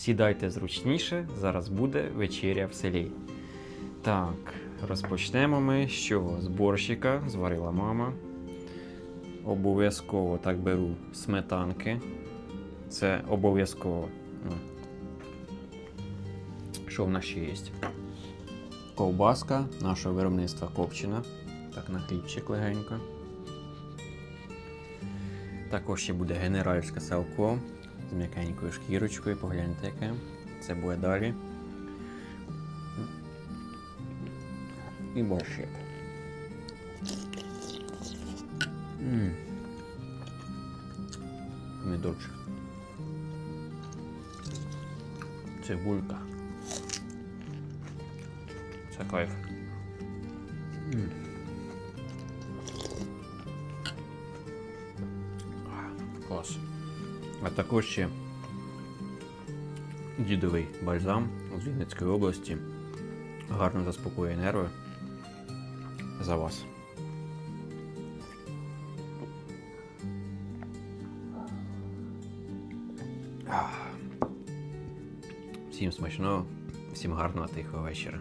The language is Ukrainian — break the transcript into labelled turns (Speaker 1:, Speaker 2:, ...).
Speaker 1: Сідайте зручніше, зараз буде вечеря в селі. Так, розпочнемо ми з чого? З борщика, зварила мама. Обов'язково так беру сметанки. Це обов'язково. Що в нас ще є? Ковбаска нашого виробництва копчена. Так, на хлібчик легенько. Також ще буде генеральське салко з м'якенькою шкірочкою. Погляньте яке. Це буде далі. І борщик. Помідорчик. Цибулька. Це кайф. М. Клас. А також ще дідовий бальзам з Вінницької області. Гарно заспокоює нерви. За вас. Всім смачного, всім гарного тихого вечора.